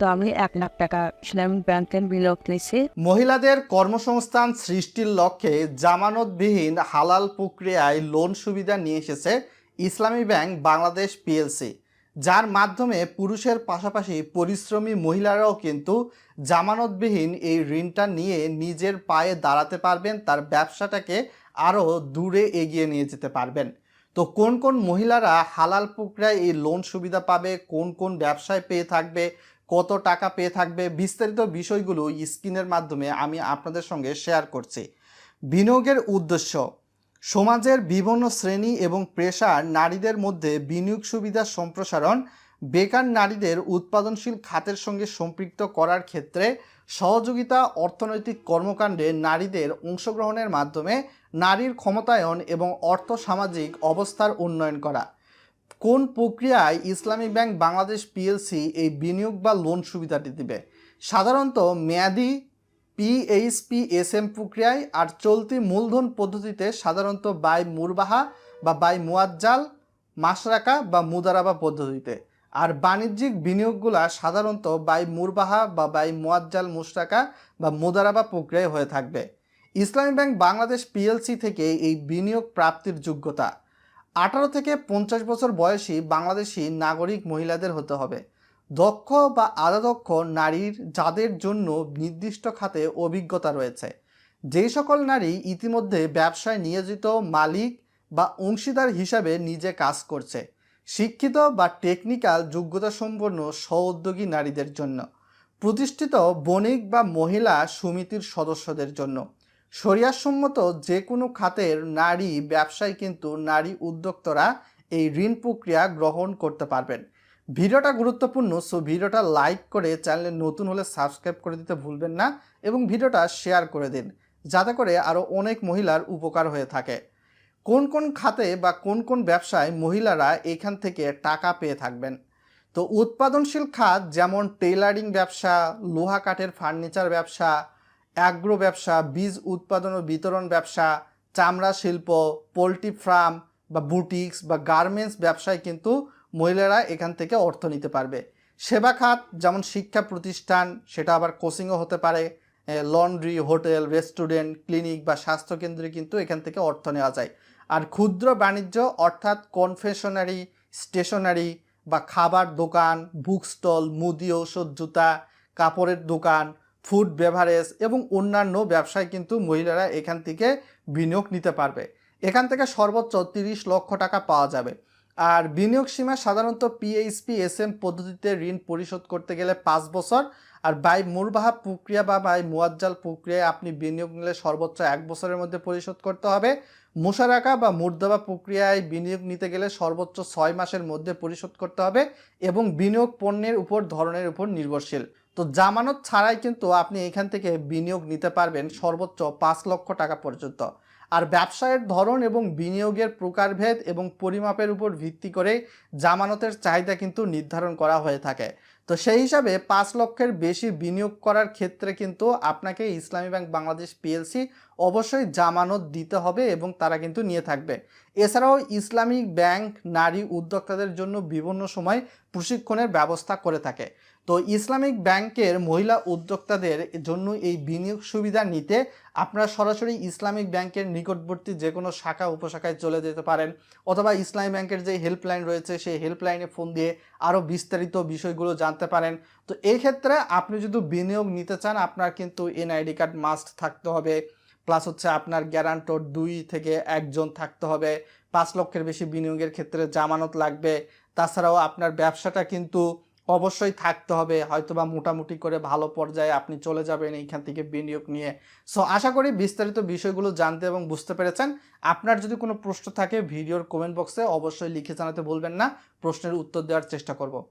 তো আমি এক লাখ টাকা ইসলামিক ব্যাংকের বিনিয়োগ নিয়েছি। মহিলাদের কর্মসংস্থান সৃষ্টির লক্ষ্যে জামানতবিহীন হালাল প্রক্রিয়ায় লোন সুবিধা নিয়ে এসেছে ইসলামী ব্যাংক বাংলাদেশ পিএলসি। যার মাধ্যমে পুরুষের পাশাপাশি পরিশ্রমী মহিলারাও কিন্তু জামানতবিহীন এই ঋণটা নিয়ে নিজের পায়ে দাঁড়াতে পারবেন, তার ব্যবসাটাকে আরও দূরে এগিয়ে নিয়ে যেতে পারবেন। তো কোন কোন মহিলারা হালাল প্রক্রিয়ায় এই লোন সুবিধা পাবে, কোন কোন ব্যবসায় পেয়ে থাকবে কত টাকা পেয়ে থাকবে, বিস্তারিত বিষয়গুলো স্ক্রিনের মাধ্যমে আমি আপনাদের সঙ্গে শেয়ার করছি। বিনিয়োগের উদ্দেশ্য, সমাজের বিভিন্ন শ্রেণি এবং পেশার নারীদের মধ্যে বিনিয়োগ সুবিধা সম্প্রসারণ, বেকার নারীদের উৎপাদনশীল খাতের সঙ্গে সম্পৃক্ত করার ক্ষেত্রে সহযোগিতা, অর্থনৈতিক কর্মকাণ্ডে নারীদের অংশগ্রহণের মাধ্যমে নারীর ক্ষমতায়ন এবং অর্থ সামাজিক অবস্থার উন্নয়ন করা। কোন প্রক্রিয়ায় ইসলামী ব্যাংক বাংলাদেশ পিএলসি এই বিনিয়োগ বা লোন সুবিধাটি দিবে? সাধারণত মেয়াদি পিএইচপি এস এম প্রক্রিয়ায় আর চলতি মূলধন পদ্ধতিতে সাধারণত বাই মুরবাহা বা বাই মুয়াজ্জাল, মাসরাকা বা মুদারাবা পদ্ধতিতে। আর বাণিজ্যিক বিনিয়োগগুলা সাধারণত বাই মুরবাহা বা বাই মুয়াজ্জাল মুশরাকা বা মুদারাবা প্রক্রিয়ায় হয়ে থাকবে। ইসলামী ব্যাংক বাংলাদেশ পিএলসি থেকে এই বিনিয়োগ প্রাপ্তির যোগ্যতা। আঠারো থেকে পঞ্চাশ বছর বয়সী বাংলাদেশি নাগরিক মহিলাদের হতে হবে। দক্ষ বা আধাদক্ষ নারীর যাদের জন্য নির্দিষ্ট খাতে অভিজ্ঞতা রয়েছে। যেই সকল নারী ইতিমধ্যে ব্যবসায় নিয়োজিত মালিক বা অংশীদার হিসাবে নিজে কাজ করছে, শিক্ষিত বা টেকনিক্যাল যোগ্যতা সম্পন্ন স্ব-উদ্যোগী নারীদের জন্য। প্রতিষ্ঠিত বণিক বা মহিলা সমিতির সদস্যদের জন্য। শরিয়াসম্মত যে কোনো খাতের নারী ব্যবসায় কিন্তু নারী উদ্যোক্তরা এই ঋণ প্রক্রিয়া গ্রহণ করতে পারবেন। ভিডিওটা গুরুত্বপূর্ণ, সো ভিডিওটা লাইক করে চ্যানেলে নতুন হলে সাবস্ক্রাইব করে দিতে ভুলবেন না এবং ভিডিওটা শেয়ার করে দিন, যাতে করে আরও অনেক মহিলার উপকার হয়ে থাকে। কোন কোন খাতে বা কোন কোন ব্যবসায় মহিলারা এখান থেকে টাকা পেয়ে থাকবেন? তো উৎপাদনশীল খাত যেমন টেইলারিং ব্যবসা, লোহা কাঠের ফার্নিচার ব্যবসা অ্যাগ্রো ব্যবসা, বীজ উৎপাদন ও বিতরণ ব্যবসা, চামড়া শিল্প, পোলট্রি ফার্ম বা বুটিক্স বা গার্মেন্টস ব্যবসায় কিন্তু মহিলারা এখান থেকে অর্থ নিতে পারবে। সেবা খাত যেমন শিক্ষা প্রতিষ্ঠান, সেটা আবার কোচিংও হতে পারে। লন্ড্রি হোটেল রেস্টুরেন্ট ক্লিনিক বা স্বাস্থ্যকেন্দ্রে কিন্তু এখান থেকে অর্থ নেওয়া যায়। আর ক্ষুদ্র বাণিজ্য অর্থাৎ কনফেশনারি স্টেশনারি বা খাবার দোকান বুক স্টল মুদি, ঔষধ, জুতা, কাপড়ের দোকান ফুড বেভারেজ এবং অন্যান্য ব্যবসায় কিন্তু মহিলারা এখান থেকে বিনিয়োগ নিতে পারবে। এখান থেকে সর্বোচ্চ তিরিশ লক্ষ টাকা পাওয়া যাবে। আর বিনিয়োগ সীমা সাধারণত পিএইচপি এস এম পদ্ধতিতে ঋণ পরিশোধ করতে গেলে পাঁচ বছর আর বাই মুরবাহা প্রক্রিয়া বা বাই মুয়াজ্জাল প্রক্রিয়ায় আপনি বিনিয়োগ নিলে সর্বোচ্চ এক বছরের মধ্যে পরিশোধ করতে হবে। মুশারাকা বা মুর্দাবা প্রক্রিয়ায় বিনিয়োগ নিতে গেলে সর্বোচ্চ ছয় মাসের মধ্যে পরিশোধ করতে হবে এবং বিনিয়োগ পণ্যের উপর, ধরনের উপর নির্ভরশীল। তো জামানত ছাড়াই কিন্তু আপনি এখান থেকে বিনিয়োগ নিতে পারবেন সর্বোচ্চ পাঁচ লক্ষ টাকা পর্যন্ত। আর ব্যবসায়ের ধরন এবং বিনিয়োগের প্রকারভেদ এবং পরিমাপের উপর ভিত্তি করে জামানতের চাহিদা কিন্তু নির্ধারণ করা হয়ে থাকে। তো সেই হিসাবে পাঁচ লক্ষের বেশি বিনিয়োগ করার ক্ষেত্রে কিন্তু আপনাকে ইসলামী ব্যাংক বাংলাদেশ পিএলসি অবশ্যই জামানত দিতে হবে এবং তারা কিন্তু নিয়ে থাকবে। এছাড়াও ইসলামিক ব্যাংক নারী উদ্যোক্তাদের জন্য বিভিন্ন সময় প্রশিক্ষণের ব্যবস্থা করে থাকে। তো ইসলামিক ব্যাংকের মহিলা উদ্যোক্তাদের জন্য এই বিনিয়োগ সুবিধা নিতে আপনারা সরাসরি ইসলামিক ব্যাংকের নিকটবর্তী যে কোনো শাখা, উপশাখায় চলে যেতে পারেন অথবা ইসলামী ব্যাংকের যে হেল্পলাইন রয়েছে সেই হেল্পলাইনে ফোন দিয়ে আরও বিস্তারিত বিষয়গুলো জানতে পারেন। তো এই ক্ষেত্রে আপনি যদি বিনিয়োগ নিতে চান, আপনার কিন্তু এনআইডি কার্ড মাস্ট থাকতে হবে। প্লাস হচ্ছে আপনার গ্যারান্টর দুই থেকে একজন থাকতে হবে। পাঁচ লক্ষের বেশি বিনিয়োগের ক্ষেত্রে জামানত লাগবে। তাছাড়াও আপনার ব্যবসাটা কিন্তু অবশ্যই থাকতে হবে, হয়তোবা মোটামুটি করে ভালো পর্যায়ে আপনি চলে যাবেন এইখান থেকে বিনিয়োগ নিয়ে। সো আশা করি বিস্তারিত বিষয়গুলো জানতে এবং বুঝতে পেরেছেন। আপনার যদি কোনো প্রশ্ন থাকে, ভিডিওর কমেন্ট বক্সে অবশ্যই লিখে জানাতে বলবেন না। প্রশ্নের উত্তর দেওয়ার চেষ্টা করব।